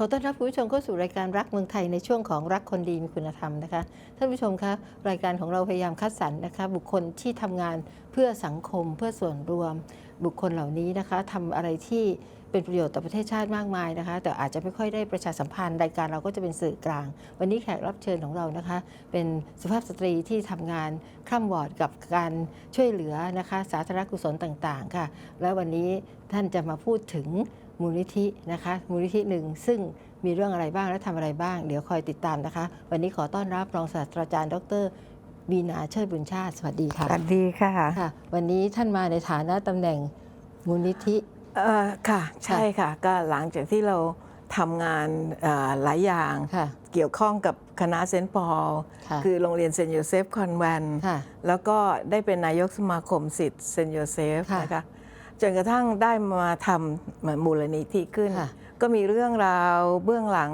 ขอต้อนรับคุณผู้ชมเข้าสู่รายการรักเมืองไทยในช่วงของรักคนดีมีคุณธรรมนะคะ ท่านผู้ชมคะรายการของเราพยายามคัดสรรนะคะ บุคคลที่ทำงานเพื่อสังคมเพื่อส่วนรวม บุคคลเหล่านี้นะคะทำอะไรที่เป็นประโยชน์ต่อประเทศชาติมากมายนะคะ แต่อาจจะไม่ค่อยได้ประชาสัมพันธ์รายการเราก็จะเป็นสื่อกลาง วันนี้แขกรับเชิญของเรานะคะ เป็นสุภาพสตรีที่ทำงานคร่ำวอดกับการช่วยเหลือนะคะ สาธารณกุศลต่างๆค่ะ และวันนี้ท่านจะมาพูดถึง มูลนิธินะคะมูลนิธิหนึ่งซึ่งมีเรื่องอะไรบ้างและทำอะไรบ้าง เดี๋ยวคอยติดตามนะคะ วันนี้ขอต้อนรับรองศาสตราจารย์ ดรบีนาเชิดบุญชาติ สวัสดีค่ะ สวัสดีค่ะค่ะวันนี้ท่านมาในฐานะตำแหน่งมูลนิธิเอ่อค่ะ ใช่ค่ะ ก็หลังจากที่เราทำงานเอ่อหลายอย่างค่ะเกี่ยวข้องกับคณะเซนต์ปอลค่ะคือโรงเรียนเซนต์โยเซฟคอนแวนต์ค่ะแล้วก็ได้เป็นนายกสมาคมสิทธิ์เซนต์โยเซฟค่ะนะคะ จนกระทั่งได้มาทำเหมือนมูลนิธิขึ้นค่ะก็มีเรื่องราวเบื้องหลัง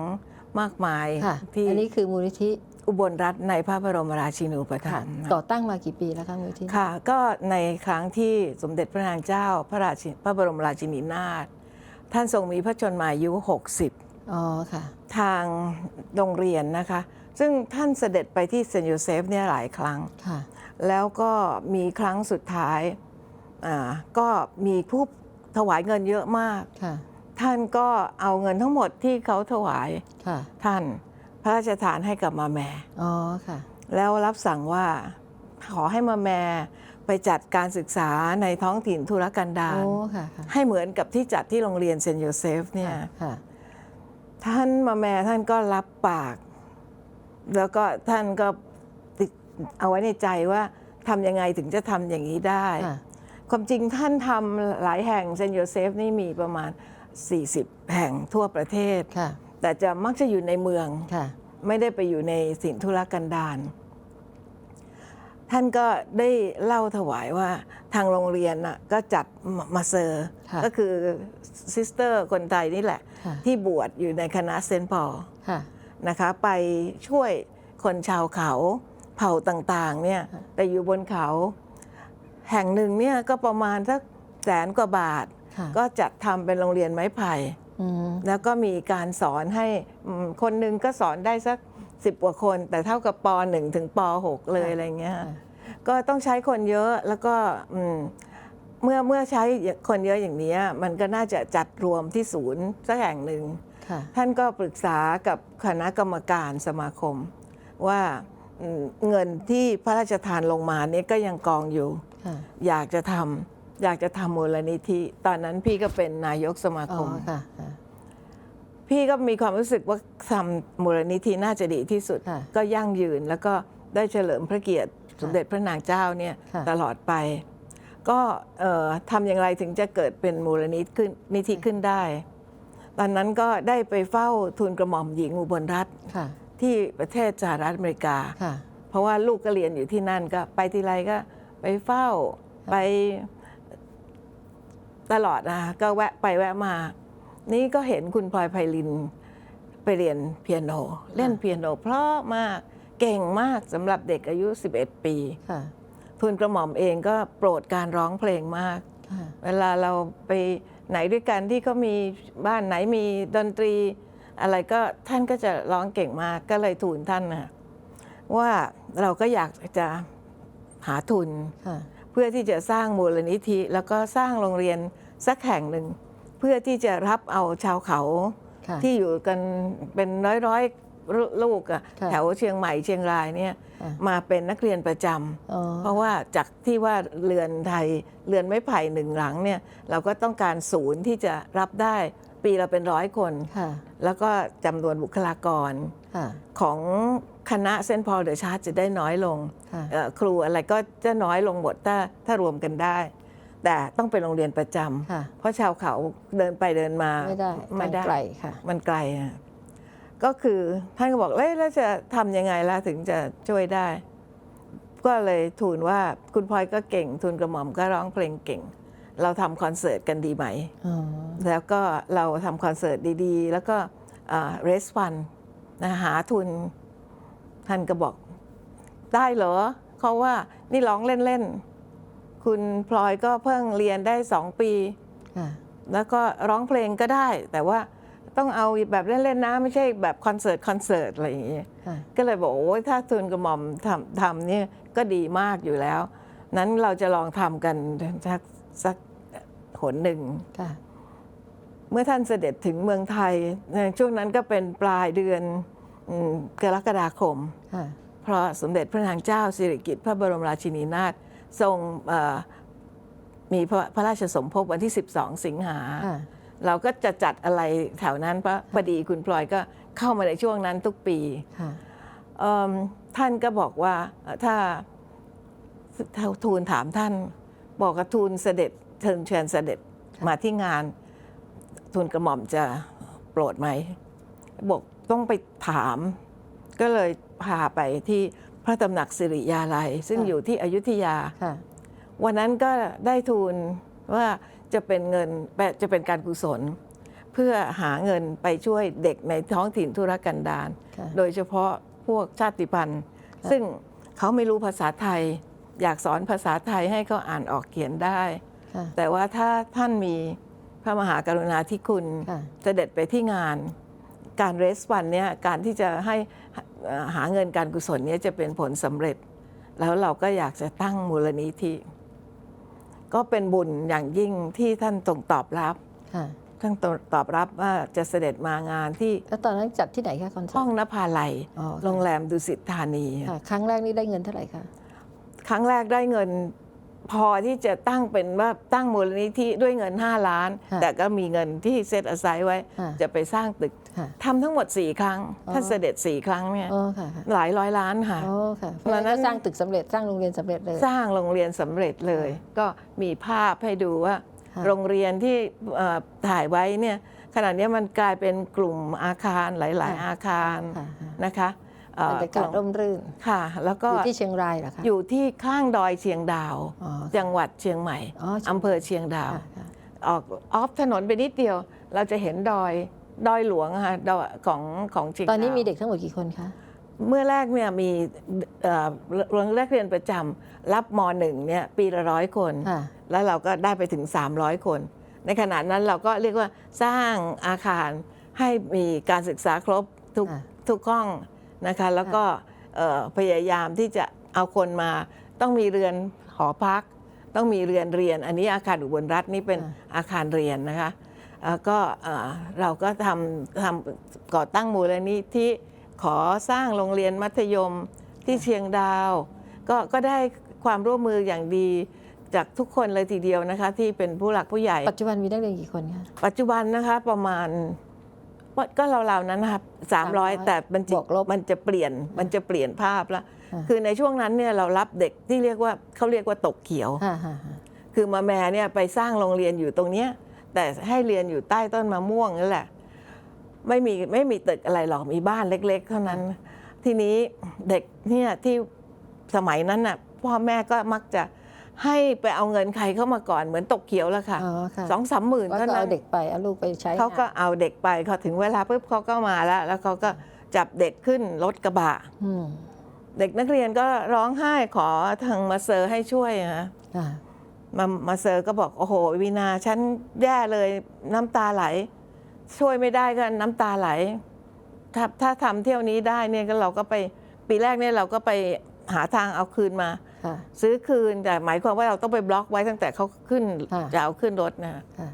มากมายค่ะที่อันนี้คือมูลนิธิอุบลรัฐในพระบรมราชินูปถัค่ะมภ์ก่อตั้งมากี่ปีแล้วคะมูลนิธิค่ะ ก็ในครั้งที่สมเด็จพระนางเจ้าพระราชิพระบรมราชินีนาถท่านทรงมีพระชนมายุ 60อ๋อค่ะ ทางโรงเรียนนะคะ ซึ่งท่านเสด็จไปที่เซนต์โยเซฟเนี่ยหลายครั้งค่ะ แล้วก็มีครั้งสุดท้ายอ่า ก็มีผู้ถวายเงินเยอะมากค่ะท่านก็เอาเงินทั้งหมดที่เขาถวายค่ะท่านพระราชทานให้กับมาแม่อ๋อค่ะ แล้วรับสั่งว่าขอให้มาแม่ไปจัดการศึกษาในท้องถิ่นธุรกันดารโอ้ค่ะค่ะให้เหมือนกับที่จัดที่โรงเรียนเซนต์โยเซฟเนี่ยค่ะท่านมาแม่ท่านก็รับปาก แล้วก็ท่านก็ติดเอาไว้ในใจว่าทำยังไงถึงจะทำอย่างนี้ได้ ค่ะความจริงท่านทำหลายแห่งเซนต์โยเซฟนี่มีประมาณ 40 แห่งทั่วประเทศ ค่ะ แต่จะมักจะอยู่ในเมือง ค่ะ ไม่ได้ไปอยู่ในสินธุรกันดารท่านก็ได้เล่าถวายว่าทางโรงเรียนน่ะก็จัดมาเซอร์ ค่ะก็คือซิสเตอร์คนไทยนี่แหละ ค่ะ ที่บวชอยู่ในคณะเซนต์ปอล ค่ะ นะคะไปช่วยคนชาวเขาเผ่าต่างๆเนี่ยค่ะ แต่อยู่บนเขา แห่งหนึ่งเนี่ยก็ประมาณสักแสนกว่าบาทค่ะก็จัดทำเป็นโรงเรียนไม้ไผ่อืมแล้วก็มีการสอนให้อืมคนหนึ่งก็สอนได้สักสิบกว่าคน แต่เท่ากับป .1 ถึงป .6 เลยอะไรเงี้ยค่ะก็ต้องใช้คนเยอะแล้วก็อืมเมื่อเมื่อใช้คนเยอะอย่างนี้มันก็น่าจะจัดรวมที่ศูนย์สักแห่งหนึ่งค่ะท่านก็ปรึกษากับคณะกรรมการสมาคม ว่าอืมเงินที่พระราชทานลงมานี้ก็ยังกองอยู่ค่ะ อยากจะทำอยากจะทำมูลนิธิ ตอนนั้นพี่ก็เป็นนายกสมาอ๋คอมค่ะค่ะพี่ก็มีความรู้สึกว่าทำมูลนิธิน่าจะดีที่สุดค่ะก็ยั่งยืนแล้วก็ได้เฉลิมพระเกียรติสมเด็จพระนางเจ้าเนี่ยค่ะตลอดไป ก็เอ่อทำอย่างไรถึงจะเกิดเป็นมูลนิธิขึ้นนิธิขึ้นได้ ตอนนั้นก็ได้ไปเฝ้าทูลกระหม่อมหญิงอุบลรัตน์ค่ะที่ประเทศสหรัฐอเมริกาค่ะเพราะว่าลูกก็เรียนอยู่ที่นั่นก็ไปทีไรก็ ไปเฝ้าไปตลอดนะคะก็แวะไปแวะมา นี่ก็เห็นคุณพลอยไพลินไปเรียนเปียโน เล่นเปียโน เพราะมากเก่งมากสำหรับเด็กอายุ 11 ปีค่ะทุนกระหม่อมเองก็โปรดการร้องเพลงมากค่ะเวลาเราไปไหนด้วยกันที่เขามีบ้านไหนมีดนตรี อะไรก็ท่านก็จะร้องเก่งมากก็เลยทูลท่านนะว่าเราก็อยากจะ หาทุนค่ะเพื่อที่จะสร้างมูลนิธิ แล้วก็สร้างโรงเรียนสักแห่งหนึ่ง เพื่อที่จะรับเอาชาวเขาค่ะที่อยู่กันเป็นร้อยร้อยๆลูกอะค่ะแถวเชียงใหม่เชียงรายเนี่ยค่ะมาเป็นนักเรียนประจำอ๋อเพราะว่าจากที่ว่าเรือนไทยเรือนไม้ไผ่หนึ่งหลังเนี่ยเราก็ต้องการศูนย์ที่จะรับได้ปีละเป็นร้อยคนค่ะแล้วก็จำนวนบุคลากรค่ะ ของคณะเซนต์พอลเดอะชาร์จจะได้น้อยลงค่ะเอ่อครูอะไรก็จะน้อยลงหมดถ้าถ้ารวมกันได้ แต่ต้องเป็นโรงเรียนประจำค่ะเพราะชาวเขาเดินไปเดินมาไม่ได้ไม่ได้ไกลค่ะมันไกลอะก็คือท่านก็บอกเอ้ยแล้วจะทำยังไงล่ะถึงจะช่วยได้ ก็เลยทูลว่าคุณพลอยก็เก่งทูลกระหม่อมก็ร้องเพลงเก่ง เราทำคอนเสิร์ตกันดีไหมอ๋อแล้วก็เราทำคอนเสิร์ตดีๆ แล้วก็เรสฟันนะ หาทุนท่านก็บอกได้เหรอเขาว่านี่ร้องเล่นๆ คุณพลอยก็เพิ่งเรียนได้สองปีค่ะแล้วก็ร้องเพลงก็ได้ แต่ว่าต้องเอาแบบเล่นๆนะ ไม่ใช่แบบคอนเสิร์ตคอนเสิร์ตอะไรอย่างเงี้ยค่ะก็เลยบอกโอ้ยถ้าทุนกระหม่อมทำทำเนี่ยก็ดีมากอยู่แล้ว นั้นเราจะลองทำกันสักสักหนหนึ่งค่ะ เมื่อท่านเสด็จถึงเมืองไทยในช่วงนั้นก็เป็นปลายเดือนอืมกรกฎาคมค่ะเพราะสมเด็จพระนางเจ้าสิริกิติ์พระบรมราชินีนาถทรงเอ่อมีพระพระราชสมภพวันที่ 12 สิงหาค่ะเราก็จะจัดอะไรแถวนั้นเพราะพอดีคุณพลอยก็เข้ามาในช่วงนั้นทุกปีค่ะเอิ่มท่านก็บอกว่าเอ่อถ้าถ้าทูลถามท่านบอกกับทูลเสด็จเชิญเชิญเสด็จค่ะมาที่งาน ทูลกระหม่อมจะโปรดไหมบอกต้องไปถาม ก็เลยพาไปที่พระตำหนักสิริยาลัย ซึ่งอยู่ที่อยุธยาค่ะวันนั้นก็ได้ทูลว่าจะเป็นเงินจะเป็นการกุศล เพื่อหาเงินไปช่วยเด็กในท้องถิ่นธุรกันดารค่ะโดยเฉพาะพวกชาติพันธุ์ค่ะซึ่งเขาไม่รู้ภาษาไทย อยากสอนภาษาไทยให้เขาอ่านออกเขียนได้ค่ะแต่ว่าถ้าท่านมี พระมหากรุณาธิคุณค่ะเสด็จไปที่งาน การเรสวันเนี่ยการที่จะให้เอ่อหาเงินการกุศลเนี้จะเป็นผลสำเร็จ แล้วเราก็อยากจะตั้งมูลนิธิก็เป็นบุญอย่างยิ่งที่ท่านตรงตอบรับค่ะท่านตอบรับว่าจะเสด็จมางานที่แล้วตอนนั้นจัดที่ไหนคะคอนเสิห้ร์องตนภาลัยอ๋อโรงแรมดุสิตธานีค่ะครั้งแรกนี่ได้เงินเท่าไหร่คะ ครั้งแรกได้เงิน พอที่จะตั้งเป็นว่าตั้งมูลนิธิด้วยเงิน 5 ล้าน ค่ะแต่ก็มีเงินที่เซตอาศัยไว้ ค่ะจะไปสร้างตึกค่ะ ทำทั้งหมด 4 ครั้งอ๋อท่านเสด็จ 4 ครั้งเนี่ยอ๋อค่ะค่ะหลายร้อยล้านค่ะ อ๋อค่ะเพราะตอนนั้นั้นนก็สร้างตึกสำเร็จสร้างโรงเรียนสำเร็จเลย สร้างโรงเรียนสำเร็จเลย ก็มีภาพให้ดูว่า ค่ะ โรงเรียนที่เอ่อถ่ายไว้เนี่ยขณะนี้มันกลายเป็นกลุ่มอาคารหลาย ๆ อาคารค่ะค่ะนะคะเอ่อ บรรยากาศร่มรื่นค่ะ แล้วก็อยู่ที่เชียงรายเหรอคะอยู่ที่ข้างดอยเชียงดาวอ๋อจังหวัดเชียงใหม่อ๋อเชียงอำเภอเชียงดาวค่ะค่ะออกออฟถนนไปนิดเดียว เราจะเห็นดอยดอยหลวงอะค่ะดอยของของเชียงตอนนี้ดาวมีเด็กทั้งหมดกี่คนคะเมื่อแรกเนี่ยมีเอ่อโรงแรกเรียนประจำรับมหนึ่งเนี่ยปีละร้อยคนค่ะแล้วเราก็ได้ไปถึง 300 คน ในขณะนั้นเราก็เรียกว่าสร้างอาคารให้มีการศึกษาครบทุกค่ะทุกห้อง นะคะแล้วก็เอ่อพยายามที่จะเอาคนมาต้องมีเรือนหอพัก ต้องมีเรือนเรียน อันนี้อาคารอุบลรัฐนี่เป็นค่ะอาคารเรียนนะคะแล้วก็เอ่อเราก็ทำทำก่อตั้งมูลนิธิขอสร้างโรงเรียนมัธยมที่เชียงดาว ก็ก็ได้ความร่วมมืออย่างดีจากทุกคนเลยทีเดียวนะคะ ที่เป็นผู้หลักผู้ใหญ่ ปัจจุบันมีนักเรียนกี่คนคะปัจจุบันนะคะประมาณว่า ก็เราๆนั้นนะครับสามร้อย300แต่มันจะบวกลบ มันจะเปลี่ยนมันจะเปลี่ยนภาพละค่ะคือในช่วงนั้นเนี่ยเรารับเด็กที่เรียกว่าเขาเรียกว่าตกเขียวค่ะค่ะค่ะคือมาแม่เนี่ยไปสร้างโรงเรียนอยู่ตรงเนี้ยแต่ให้เรียนอยู่ใต้ต้นมะม่วงนั่นแหละ ไม่มีไม่มีตึกอะไรหรอกมีบ้านเล็ก ๆ เท่านั้น ทีนี้เด็กเนี่ยที่สมัยนั้นน่ะพ่อแม่ก็มักจะ ให้ไปเอาเงินใครเข้ามาก่อนเหมือนตกเขียวแล้วค่ะอ๋อค่ะสองสามหมื่นว่าเท่าก็นั้เอานเด็กไปเอาลูกไปใช้เขาก็งนเอาเด็กไปเขาถึงเวลาปุ๊บเขาก็มาแล้ว แล้วเขาก็จับเด็กขึ้นรถกระบะ อืมเด็กนักเรียนก็ร้องไห้ขอทางมาเซอร์ให้ช่วยนะค่ะมามาเซอร์ก็บอก โอ้โหวีนาฉันแย่เลยน้ำตาไหล ช่วยไม่ได้ก็น้ำตาไหล ถ้าถ้าทำเที่ยวนี้ได้เนี่ยก็เราก็ไปปีแรกเนี่ยเราก็ไปหาทางเอาคืนมาค่ะ ซื้อคืนแต่หมายความว่าเราต้องไปบล็อกไว้ตั้งแต่เขาขึ้นค่ะจะเอาขึ้นรถนะค่ะ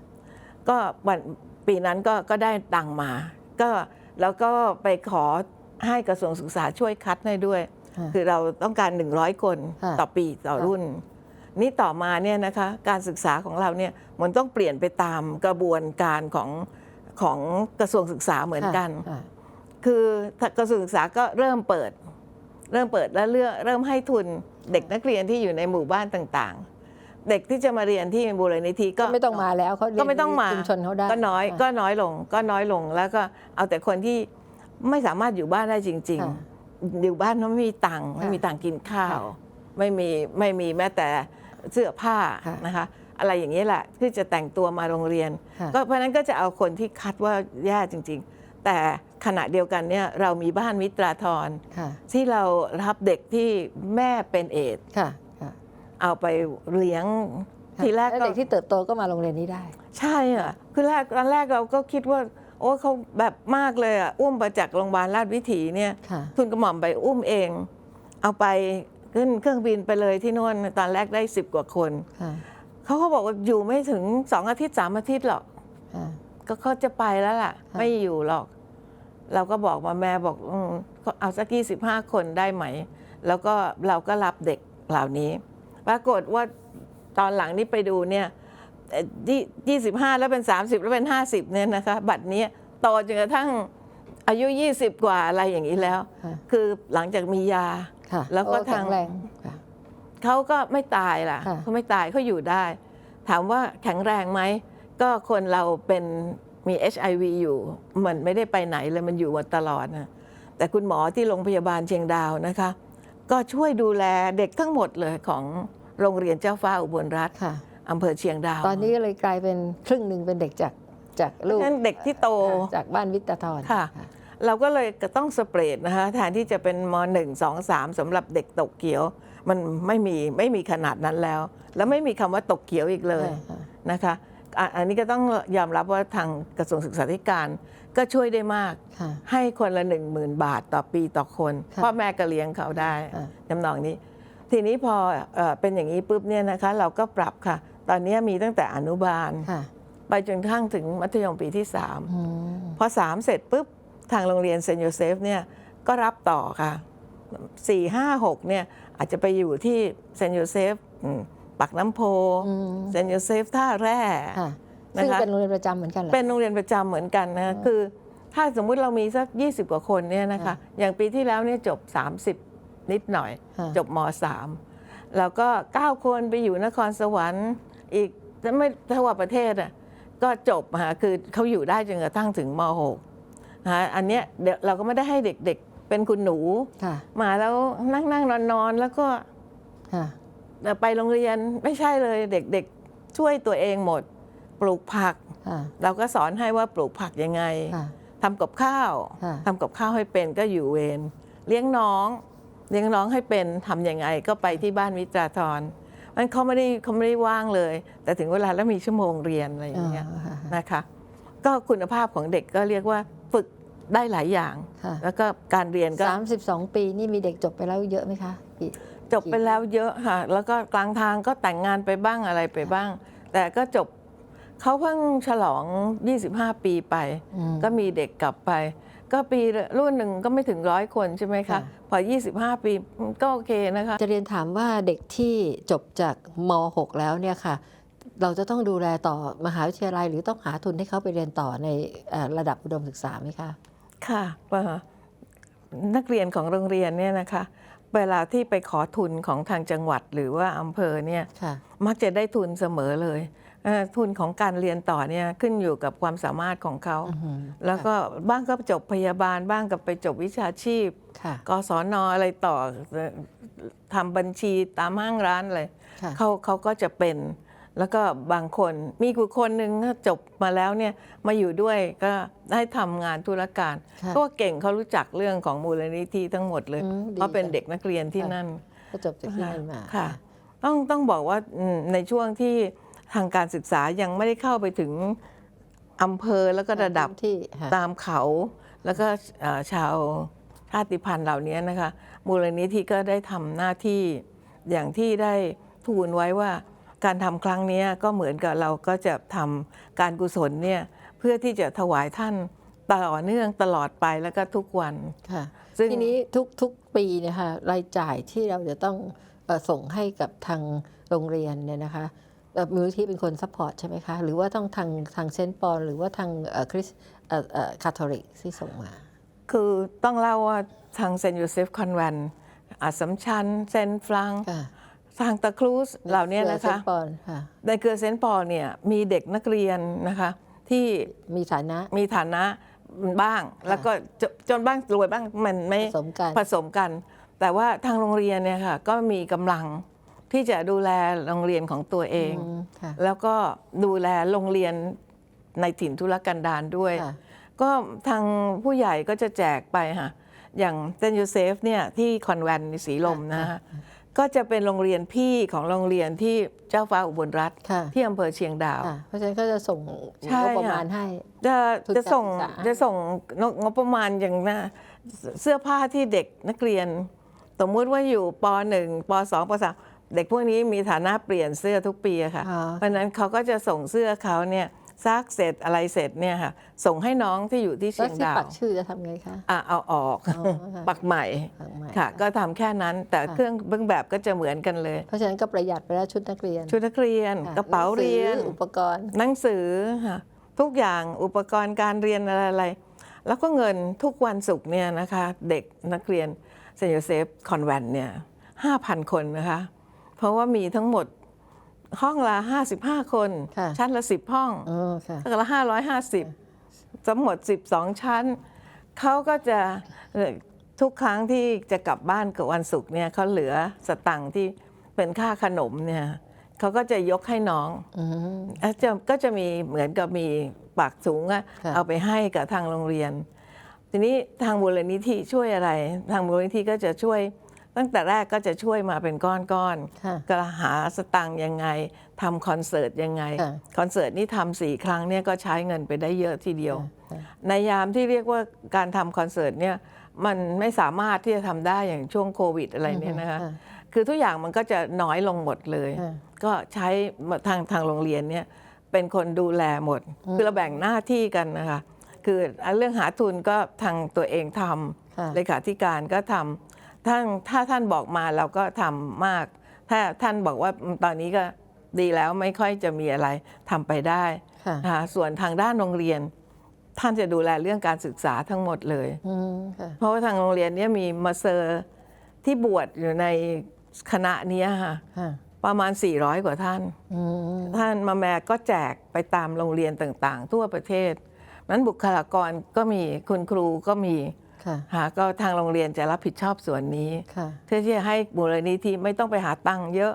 ก็วันปีนั้นก็ก็ได้ตังค์มา ก็แล้วก็ไปขอให้กระทรวงศึกษาช่วยคัดให้ด้วยค่ะคือเราต้องการ 100 คนค่ะต่อปีต่อรุ่น นี่ต่อมาเนี่ยนะคะการศึกษาของเราเนี่ยมันต้องเปลี่ยนไปตามกระบวนการของของกระทรวงศึกษาเหมือนกันค่ะคือกระทรวงศึกษาก็เริ่มเปิด เริ่มเปิดแล้วเริ่มเริ่มให้ทุนเด็กนักเรียนที่อยู่ในหมู่บ้านต่างๆ เด็กที่จะมาเรียนที่มูลนิธิก็ก็ไม่ต้องมาแล้วเขาเรียนก็ไม่ต้องมาชุมชนเขาได้ก็น้อยค่ะก็น้อยลงก็น้อยลงแล้วก็เอาแต่คนที่ไม่สามารถอยู่บ้านได้จริงค่ะๆอยู่บ้านไม่มีตังค์ค่ะไม่มีตังค์กินข้าวค่ะไม่มีไม่มีแม้แต่เสื้อผ้าค่ะนะคะอะไรอย่างนี้แหละที่จะแต่งตัวมาโรงเรียนค่ะก็เพราะฉะนั้นก็จะเอาคนที่คัดว่าแย่จริง ๆ แต่ ขณะเดียวกันเนี่ยเรามีบ้านมิตราธรค่ะที่เรารับเด็กที่แม่เป็นเอดส์ค่ะค่ะเอาไปเลี้ยงค่ะทีแรกล้วก็เด็กที่เติบโตก็มาโรงเรียนนี้ได้ ใช่อะคือแรกตอนแรกเราก็คิดว่า โอ้เขาแบบมากเลยอะอุ้มมาจากโรงพยาบาลราชวิถีเนี่ยค่ะทุนกระหม่อมไปอุ้มเอง เอาไปขึ้นเครื่องบินไปเลยที่โน่นตอนแรกได้สิบกว่าคนค่ะเขาก็บอกว่าอยู่ไม่ถึงสองอาทิตย์สามอาทิตย์หรอกค่ะก็เขาจะไปแล้วล่ะค่ะไม่อยู่หรอก เราก็บอกมาแม่บอกอมเอาสักยี่สิบห้าคนได้ไหม แล้วก็เราก็รับเด็กเหล่านี้ ปรากฏว่าตอนหลังนี้ไปดูเนี่ยยี่สิบห้าแล้วเป็นสามสิบแล้วเป็นห้าสิบเนี่ยนะคะ บัตรนี้โตจนกระทั่งอายุยี่สิบกว่าอะไรอย่างนี้แล้วค่ะคือหลังจากมียาค่ะแล้วก็โอ้ทางแข็แรงค่ะเขาก็ไม่ตายล่ะค่ะเขาไม่ตายเขาอยู่ได้ ถามว่าแข็งแรงไหม ก็คนเราเป็น มี HIV อยู่ มันไม่ได้ไปไหนเลยมันอยู่มาตลอดนะแต่คุณหมอที่โรงพยาบาลเชียงดาวนะคะ ก็ช่วยดูแลเด็กทั้งหมดเลยของโรงเรียนเจ้าฟ้าอุบลรัฐค่ะอำเภอเชียงดาว ตอนนี้ก็เลยกลายเป็นครึ่งหนึ่งเป็นเด็กจากจากลูกนั้นเด็กที่โตจากบ้านวิทยาธรค่ะ เราก็เลยก็ต้องสเปรดนะคะแทนที่จะเป็นม .1 2 3สำหรับเด็กตกเขียว มันไม่มีไม่มีขนาดนั้นแล้ว แล้วไม่มีคำว่าตกเขียวอีกเลยใช่ค่ะนะคะ อะอันนี้ก็ต้องยอมรับว่าทางกระทรวงศึกษาธิการก็ช่วยได้มากค่ะให้คนละ1 0,000บาทต่อปีต่อคนค่ะพ่อแม่ก็เลี้ยงเขาได้ค่ะจำนองนี้ ทีนี้พอเอ่อเป็นอย่างนี้ปุ๊บเนี่ยนะคะ เราก็ปรับค่ะ ตอนนี้มีตั้งแต่อนุบาลค่ะไปจนกระทั่งถึงมัธยมปีที่3อืมพอ3เสร็จปุ๊บ ทางโรงเรียนเซนต์โยเซฟเนี่ยก็รับต่อค่ะ4 5 6เนี่ยอาจจะไปอยู่ที่เซนต์โยเซฟอืม ปักน้ำโพอืมเซนต์โยเซฟท่าแร่ค่ะนะคะซึ่งเป็นโรงเรียนประจำเหมือนกันเหรอเป็นโรงเรียนประจำเหมือนกันนะคือถ้าสมมุติเรามีสัก 20 กว่าคนเนี่ยนะคะค่ะอย่างปีที่แล้วเนี่ยจบ 30 นิดหน่อยค่ะจบม .3 แล้วก็ 9 คนไปอยู่นครสวรรค์ อีกไม่ทั่วประเทศอะก็จบค่ะคือเขาอยู่ได้จนกระทั่งถึงม .6 นะคะอันเนี้ยเดี๋ยวเราก็ไม่ได้ให้เด็กๆ เป็นคุณหนูค่ะมาแล้วนั่งนั่งนอนนอนๆแล้วก็ค่ะ ไปโรงเรียนไม่ใช่เลยเด็กๆช่วยตัวเองหมด ปลูกผักค่ะเราก็สอนให้ว่าปลูกผักยังไงค่ะทำกับข้าวค่ะทำกับข้าวให้เป็นก็อยู่เวรเลี้ยงน้องเลี้ยงน้องให้เป็นทำยังไงก็ไปที่บ้านวิจาธรมันเขาไม่ได้เขาไม่ได้ว่างเลย แต่ถึงเวลาแล้วมีชั่วโมงเรียนอะไรอย่างเงี้ยอ๋อค่ะนะคะ ก็คุณภาพของเด็กก็เรียกว่าฝึกได้หลายอย่างค่ะแล้วก็การเรียนก็สามสิบสองปีนี่มีเด็กจบไปแล้วเยอะไหมคะกี่ จบไปแล้วเยอะค่ะ แล้วก็กลางทางก็แต่งงานไปบ้างอะไรไปบ้าง แต่ก็จบเขาเพิ่งฉลอง 25 ปีไปอืมก็มีเด็กกลับไป ก็ปีรุ่นหนึ่งก็ไม่ถึงร้อยคนใช่ไหมคะค่ะพอ 25 ปีก็โอเคนะคะ จะเรียนถามว่าเด็กที่จบจากม .6 แล้วเนี่ยค่ะ เราจะต้องดูแลต่อมหาวิทยาลัย หรือต้องหาทุนให้เขาไปเรียนต่อในเอ่อระดับอุดมศึกษาไหมคะ ค่ะว่านักเรียนของโรงเรียนเนี่ยนะคะ เวลาที่ไปขอทุนของทางจังหวัดหรือว่าอำเภอเนี่ยค่ะมักจะได้ทุนเสมอเลยเอ่อทุนของการเรียนต่อเนี่ยขึ้นอยู่กับความสามารถของเขาอือหือแล้วก็บ้างก็จบพยาบาล บ้างก็ไปจบวิชาชีพค่ะกศนอะไรต่อเอ่อทำบัญชีตามห้างร้านอะไรค่ะเขาเขาก็จะเป็น แล้วก็บางคนมีกูคนหนึ่งก็จบมาแล้วเนี่ยมาอยู่ด้วยก็ได้ทำงานธุรการค่ะเพราะว่าเก่งเขารู้จักเรื่องของมูลนิธิทั้งหมดเลยอืมดีเพราะเป็นจังเด็กนักเรียนที่ค่ะนั่นก็จบจากที่นั่นมาค่ะ ต้องต้องบอกว่าอืมในช่วงที่ทางการศึกษายังไม่ได้เข้าไปถึงอำเภอแล้วก็ระดับที่ค่ะตามเขาแล้วก็เอ่อชาวชาติพันธุ์เหล่านี้นะคะ มูลนิธิก็ได้ทำหน้าที่อย่างที่ได้ทูลไว้ว่า การทำครั้งนี้ก็เหมือนกับเราก็จะทำการกุศลเนี่ยเพื่อที่จะถวายท่านต่อเนื่องตลอดไปแล้วก็ทุกวันค่ะซึ่งทีนี้ทุกทุกปีเนะคะรายจ่ายที่เราจะต้องเอ่อส่งให้กับทางโรงเรียนเนี่ยนะคะเอ่อมูลที่เป็นคนซัพพอร์ตใช่ไหมคะ หรือว่าต้องทางทางเซนต์ปอลหรือว่าทางเอ่อคริสเอ่อเอ่อคาทอลิกที่ส่งมา คือต้องเล่าว่าทางเซนต์ยูเซฟคอนแวนต์อัสสัมชัญเซนต์ฟรังค่ะ ซานตาครูสเหล่านี้นะเซคะนต์ปอลค่ะในเครือเซนต์ปอลเนี่ยมีเด็กนักเรียนนะคะที่มีฐานะมีฐานะบ้าง แล้วก็จจนบ้างรวยบ้างมันไม่ผสมกันผสมกัน แต่ว่าทางโรงเรียนเนี่ยค่ะก็มีกำลังที่จะดูแลโรงเรียนของตัวเองอืมค่ะแล้วก็ดูแลโรงเรียนในถิ่นธุรกันดารด้วยค่ะก็ทางผู้ใหญ่ก็จะแจกไปค่ะอย่างเซนต์ยูเซฟเนี่ยที่คอนแวนต์ในสีลมนะค่ะฮะ ก็จะเป็นโรงเรียนพี่ของโรงเรียนที่เจ้าฟ้าอุบลรัฐค่ะที่อำเภอเชียงดาว ค่ะ เพราะฉะนั้นก็จะส่งใช่งบประค่ะมาณให้ จะทุนจะส่งการศึกษา จะส่งงบประมาณอย่างนะเสื้อผ้าที่เด็กนักเรียน สมมุติว่าอยู่ป .1 ป .2 ป .3 เด็กพวกนี้มีฐานะเปลี่ยนเสื้อทุกปีอะค่ะ อ๋อ เพราะฉะนั้นเขาก็จะส่งเสื้อเขาเนี่ย ซักเสร็จอะไรเสร็จเนี่ยค่ะส่งให้น้องที่อยู่ที่แล้เชีวยงที่ดาวปักชื่อจะทำไงคะอะเอาออกอ๋อค่ะปักใหม่ปักใหม่ค่ะ ก็ทำแค่นั้นแต่ค่ะเครื่องเบื้องแบบก็จะเหมือนกันเลย เพราะฉะนั้นก็ประหยัดไปแล้วชุดนักเรียน ชุดนักเรียนค่กระเป๋าเรียนหงสืออุปกรณ์ หนังสือค่ะทุกอย่างอุปกรณ์การเรียนอะไรอะไรๆแล้วก็เงินทุกวันศุกร์เนี่ยนะคะ เด็กนักเรียนเซนต์โยเซฟคอนแวนต์เนี่ยห้าพันคนนะคะ เพราะว่ามีทั้งหมด ห้องละ55คน ค่ะ ชั้นละ10ห้องอ๋อค่ะก็ละ550ทั้งหมด12ชั้น เขาก็จะเอ่อทุกครั้งที่จะกลับบ้านกับวันศุกร์เนี่ยเขาเหลือสตังค์ที่เป็นค่าขนมเนี่ยเขาก็จะยกให้น้อง อืม อะจะก็จะมีเหมือนกับมีปากสูงอะค่ะ เอาไปให้กับทางโรงเรียน ทีนี้ทางมูลนิธิช่วยอะไร ทางมูลนิธิก็จะช่วย ตั้งแต่แรกก็จะช่วยมาเป็นก้อนค่ะๆก็หาสตังค์ยังไงทำคอนเสิร์ตยังไงค่ะคอนเสิร์ตนี่ทำสี่ครั้งเนี่ยก็ใช้เงินไปได้เยอะทีเดียวค่ะในยามที่เรียกว่าการทำคอนเสิร์ตเนี่ยมันไม่สามารถที่จะทำได้อย่างช่วงโควิดอะไรเนี่ยนะคะค่ะคือทุกอย่างมันก็จะน้อยลงหมดเลยค่ะก็ใช้ทางทางโรงเรียนเนี่ยเป็นคนดูแลหมด คือเราแบ่งหน้าที่กันนะคะ คือเรื่องหาทุนก็ทางตัวเองทค่ะำเลขาธิการก็ทำ ท่านถ้าท่านบอกมาเราก็ทำมาก ถ้าท่านบอกว่าอืมตอนนี้ก็ดีแล้วไม่ค่อยจะมีอะไรทำไปได้ค่ะนะคะส่วนทางด้านโรงเรียน ท่านจะดูแลเรื่องการศึกษาทั้งหมดเลยอืมค่ะเพราะว่าทางโรงเรียนเนี้มีมาเซอร์ที่บวชอยู่ในคณะเนี้ยค่ะค่ะประมาณ 400 กว่าท่านอืมท่านมาแม่ก็แจกไปตามโรงเรียนต่างๆ ทั่วประเทศนั้นบุคลากรก็มีคุณครูก็มี ค่ะหาก็ทางโรงเรียนจะรับผิดชอบส่วนนี้ค่ะเพื่อที่จะให้มูลนิธิไม่ต้องไปหาตังค์เยอะ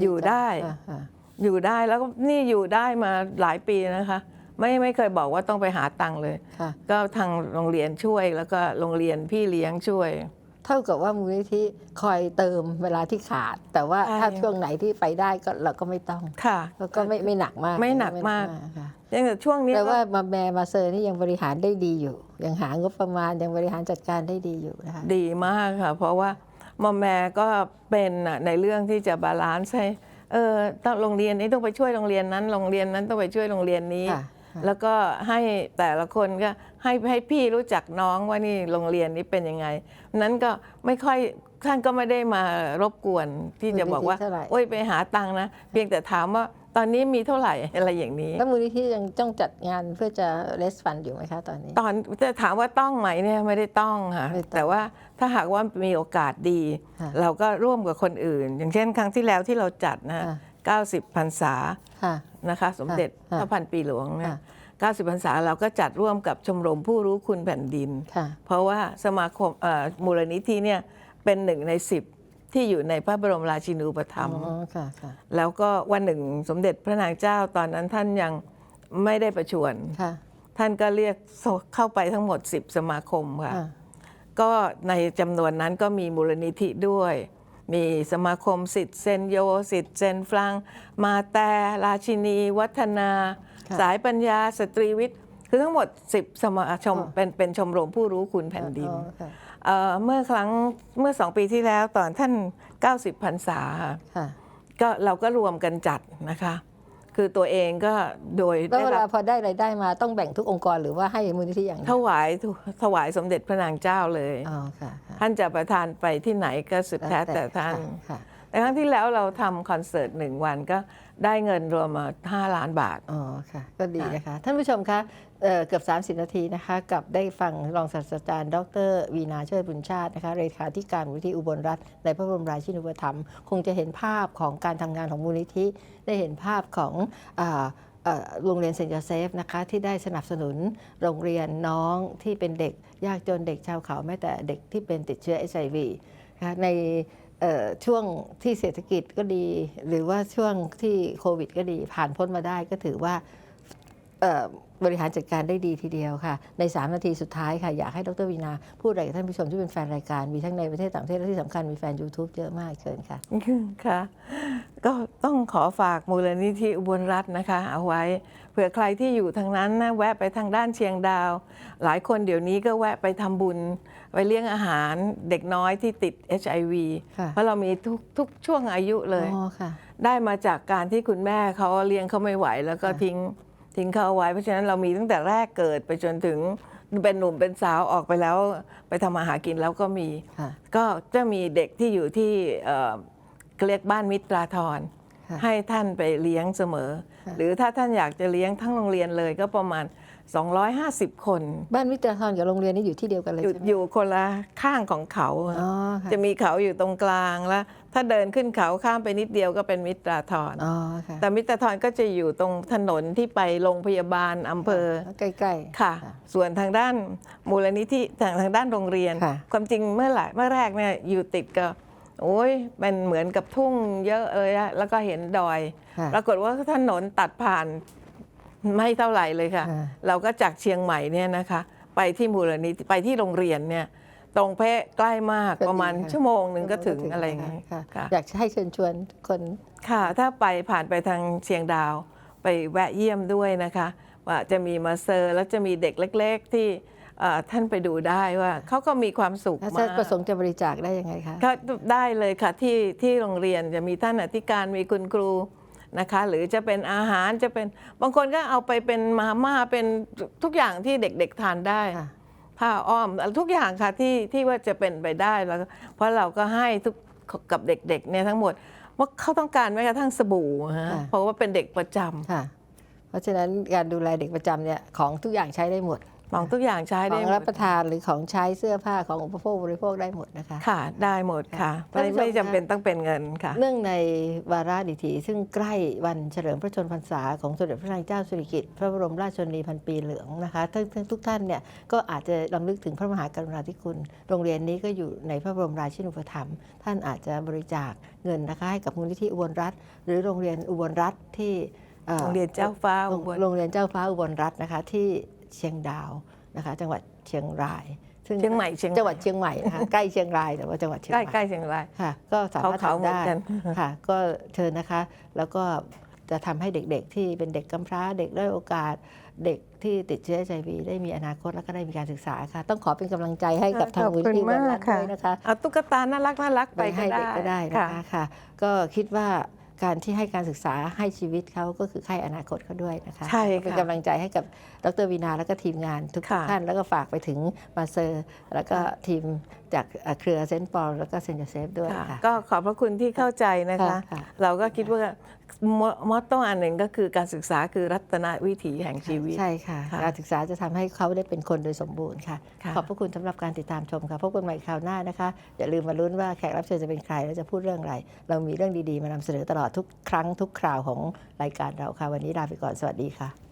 อยู่ได้ค่ะค่ะอยู่ได้แล้วก็นี่อยู่ได้มาหลายปีนะคะ ไม่ไม่เคยบอกว่าต้องไปหาตังค์เลยค่ะก็ทางโรงเรียนช่วยแล้วก็โรงเรียนพี่เลี้ยงช่วย เท่ากับว่ามูลนิธิคอยเติมเวลาที่ขาด แต่ว่าใช่ถ้าช่วงไหนที่ไปได้ก็เราก็ไม่ต้องค่ะแล้วก็ไม่ไม่หนักมากไม่หนักมากค่ะยังแต่ช่วงนี้แต่ก็ว่ามาแมมาเซอร์นี่ยังบริหารได้ดีอยู่ ยังหางบประมาณยังบริหารจัดการได้ดีอยู่นะคะดีมากค่ะ เพราะว่ามอมแม่ก็เป็นน่ะในเรื่องที่จะบาลานซ์ให้เออต้องโรงเรียนนี้ต้องไปช่วยโรงเรียนนั้น โรงเรียนนั้นต้องไปช่วยโรงเรียนนี้ค่ะค่ะ แล้วก็ให้แต่ละคนก็ให้ให้พี่รู้จักน้องว่านี่โรงเรียนนี้เป็นยังไง นั้นก็ไม่ค่อยท่านก็ไม่ได้มารบกวนที่จะบอกว่ามูลนิธิเท่าไหร่โอ้ยไปหาตังค์นะ เพียงแต่ถามว่าตอนนี้มีเท่าไหร่อะไรอย่างนี้แล้วมูลนิธิยังต้องจัดงานเพื่อจะเลสฟันอยู่ไหมคะตอนนี้ ตอนจะถามว่าต้องไหมเนี่ยไม่ได้ต้องค่ะไม่ต้องแต่ว่าถ้าหากว่ามีโอกาสดีค่ะเราก็ร่วมกับคนอื่น อย่างเช่นครั้งที่แล้วที่เราจัดนะค่ะ90พรรษาค่ะ นะคะสมเด็จค่ะพระพันปีหลวงเนี่ค่ะย90พรรษาเราก็จัดร่วมกับชมรมผู้รู้คุณแผ่นดินค่ะเพราะว่าสมาคมเอ่อมูลนิธิเนี่ยเป็นหนึ่งในสิบที่อยู่ในพระบรมราชินูปถัมภ์อ๋อค่ะค่ะแล้วก็วันหนึ่งสมเด็จพระนางเจ้าตอนนั้นท่านยังไม่ได้ประชวรค่ะท่านก็เรียกเข้าไปทั้งหมด 10 สมาคมค่ะค่ะก็ในจำนวนนั้นก็มีมูลนิธิด้วย มีสมาคมสิทธิ์เซนโยสิทธิ์เซนฟรัง มาแต่ราชินี วัฒนาค่ะสายปัญญาสตรีวิทย์ คือทั้งหมด 10 สมาชมอ๋อเป็นเป็นชมรมผู้รู้คุณแผ่นดินอ๋อค่ะเอ่อเมื่อครั้งเมื่อสองปีที่แล้วตอนท่าน 90พรรษาค่ะค่ะก็เราก็รวมกันจัดนะคะ คือตัวเองก็โดยแล้วได้เวรัลาบพอได้รายได้มาต้องแบ่งทุกองค์กรหรือว่าให้มูลนิธิอย่างเดีถยววายถวายสมเด็จพระนางเจ้าเลยอ๋อค่ะค่ะท่านจะประทานไปที่ไหนก็สุดแท้แต่ท่านค่ะแต่ครั้งที่แล้วเราทำคอนเสิร์ตหนึ่งวันก็ ได้เงินรวมมา 5 ล้านบาท อ๋อค่ะ ก็ดีนะคะ ท่านผู้ชมคะเอ่อเกือบ 30 นาทีนะคะกับได้ฟังรองศาสตราจารย์ ดรวีนาเชิดบุญชาตินะคะเลขาธิการมูลนิธิอุบลรัฐในพระบรมราชินูปถัมภ์คงจะเห็นภาพของการทำงานของมูลนิธิ ได้เห็นภาพของอ่าเอ่อโรงเรียนเซนต์โยเซฟนะคะที่ได้สนับสนุนโรงเรียนน้องที่เป็นเด็กยากจนเด็กชาวเขาแม้แต่เด็กที่เป็นติดเชื้อ HIV นะคะในเอ่อ ช่วงที่เศรษฐกิจก็ดี หรือว่าช่วงที่โควิด ก็ดีผ่านพ้นมาได้ก็ถือว่า บริหารจัดการได้ดีทีเดียวค่ะ ใน 3 นาทีสุดท้ายค่ะ อยากให้ดรวีนาพูดอะไรกับท่านผู้ชมที่เป็นแฟนรายการ มีทั้งในประเทศต่างประเทศและที่สำคัญมีแฟน YouTube เยอะมากเชิญค่ะ ค่ะ ก็ต้องขอฝากมูลนิธิอุบลรัฐนะคะ เอาไว้เผื่อใครที่อยู่ทางนั้นนะแวะไปทางด้านเชียงดาว หลายคนเดี๋ยวนี้ก็แวะไปทำบุญ ไปเลี้ยงอาหารเด็กน้อยที่ติด HIV ค่ะ เพราะเรามีทุกทุกช่วงอายุเลย อ๋อค่ะ ได้มาจากการที่คุณแม่เขาเลี้ยงเขาไม่ไหวแล้วก็ค่ะ ทิ้ง ทิ้งเขาเอาไว้ เพราะฉะนั้นเรามีตั้งแต่แรกเกิดไปจนถึงเป็นหนุ่มเป็นสาวออกไปแล้ว ไปทำมาหากินแล้วก็มี ค่ะ ก็จะมีเด็กที่อยู่ที่เอ่อเรียกบ้านมิตราธรค่ะให้ท่านไปเลี้ยงเสมอ ค่ะ หรือถ้าท่านอยากจะเลี้ยงทั้งโรงเรียนเลยก็ประมาณ 250 คน บ้านวิทยาธรกับโรงเรียนนี่อยู่ที่เดียวกันเลยอยู่ใช่ไหมอยู่คนละข้างของเขาอ๋อค่ะจะมีเขาอยู่ตรงกลางแล้ว ถ้าเดินขึ้นเขาข้ามไปนิดเดียวก็เป็นมิตราธรอ๋อค่ะแต่มิตรทรก็จะอยู่ตรงถนนที่ไปโรงพยาบาลอำเภอ ใกล้ๆค่ะส่วนทางด้านมูลนิธิทางทางด้านโรงเรียน ค่ะ ความจริงเมื่อไหร่เมื่อแรกเนี่ยอยู่ติดกับโอ้ยเป็นเหมือนกับทุ่งเยอะเลยอะแล้วก็เห็นดอยค่ะ ปรากฏว่าถนนตัดผ่าน ไม่เท่าไหร่เลยค่ะค่ะ เราก็จากเชียงใหม่เนี่ยนะคะ ไปที่มูลนิธิไปที่โรงเรียนเนี่ยตรงเพะใกล้มากก็ดีประมาณค่ะชั่วโมงหนึ่งก็ถึงอะไรอย่างนี้นี้ค่ะค่ะอยากจะให้เชิญชวนคนค่ะ ถ้าไปผ่านไปทางเชียงดาว ไปแวะเยี่ยมด้วยนะคะว่าจะมีมาเซอร์แล้วจะมีเด็กเล็ก ๆ ที่เอ่อท่านไปดูได้ว่าเขาก็มีความสุขถ้ามาจะกประสงค์จะบริจาคได้ยังไงคะก็ได้เลยค่ะที่ที่โรงเรียนจะมีท่านอธิการมีคุณครู นะคะหรือจะเป็นอาหารจะเป็นบางคนก็เอาไปเป็นมาม่าเป็นทุกอย่างที่เด็กๆทานได้ค่ะผ้าอ้อมทุกอย่างค่ะที่ที่ว่าจะเป็นไปได้แล้วก็เพราะเราก็ให้ทุกกับเด็กๆเนี่ยทั้งหมดว่าเขาต้องการแม้กระทั่งสบู่ฮะค่ะเพราะว่าเป็นเด็กประจำค่ะเพราะฉะนั้นการดูแลเด็กประจำเนี่ยของทุกอย่างใช้ได้หมด ของทุกอย่างใช้ขได้องหมรับดประทานหรือของใช้เสื้อผ้าของอุปโภคบริโภคได้หมดนะคะ ค่ะ ได้หมดค่ะท่านไม่ผู้ชมไม่จำคะเป็นต้องเป็นเงินค่ะ เนื่องในวาระดิถี ซึ่งใกล้วันเฉลิมพระชนมพรรษาของสมเด็จพระนางเจ้าสิริกิติ์พระบรมราชชนนีพันปีเหลืองนะคะทั้งทั้งทุกท่านเนี่ยก็อาจจะลำลึกถึงพระมหากรุณาธิคุณ โรงเรียนนี้ก็อยู่ในพระบรมราชินูปถัมภ์ท่านอาจจะบริจาคเงินนะคะให้กับมูลนิธิอุบลรัฐ หรือโรงเรียนอุบลรัฐที่อ่อ โรงเรียนเจ้าฟ้าโรอุงบล โรงเรียนเจ้าฟ้าอุบลรัฐนะคะที่ เชียงดาวนะคะ จังหวัดเชียงราย ซึ่งเชียงใหม่เชียงจังหวัดเชียงใหม่นะคะใกล้เชียงรายแต่ว่าจังหวัดเชียงใกล้ใหม่ใกล้เชียงรายค่ะ ก็สามารถเขาๆทำเหมือได้นกันค่ะ ก็เชิญนะคะ แล้วก็จะทำให้เด็กๆ ที่เป็นเด็กกำพร้าเด็กด้อยโอกาสเด็กที่ติดเชื้อ HIV ได้มีอนาคตแล้วก็ได้มีการศึกษาค่ะ ต้องขอเป็นกำลังใจให้กับทางขอบมูลคุณที่วันมากรัฐค่ะด้วยนะคะเอาตุ๊กตาน่ารักน่ารักไปไปให้เด็กก็ได้นะค่ะคะค่ะ ก็คิดว่า การที่ให้การศึกษาให้ชีวิตเขาก็คือให้อนาคตเขาด้วยนะคะใช่ค่ะเป็นกำลังใจให้กับดรวีนาแล้วก็ทีมงานทุกค่ะท่านแล้วก็ฝากไปถึงมาเซอร์ แล้วก็ทีมจากเอ่อเครือเซนต์ปอลแล้วก็เซนต์โจเซฟด้วยค่ะค่ะ ก็ขอบพระคุณที่เข้าใจนะคะ ค่ะ เราก็คิดว่า มอตโต้อันหนึ่งก็คือการศึกษาคือรัตนวิถีแห่งชีวิต ใช่ค่ะ ค่ะการศึกษาจะทำให้เขาได้เป็นคนโดยสมบูรณ์ค่ะ ค่ะ ขอบพระคุณสำหรับการติดตามชมค่ะพบกันใหม่คราวหน้านะคะ อย่าลืมมาลุ้นว่าแขกรับเชิญจะเป็นใคร และจะพูดเรื่องอะไร เรามีเรื่องดีๆ มานำเสนอตลอดทุกครั้งทุกคราวของรายการเราค่ะ วันนี้ลาไปก่อนสวัสดีค่ะ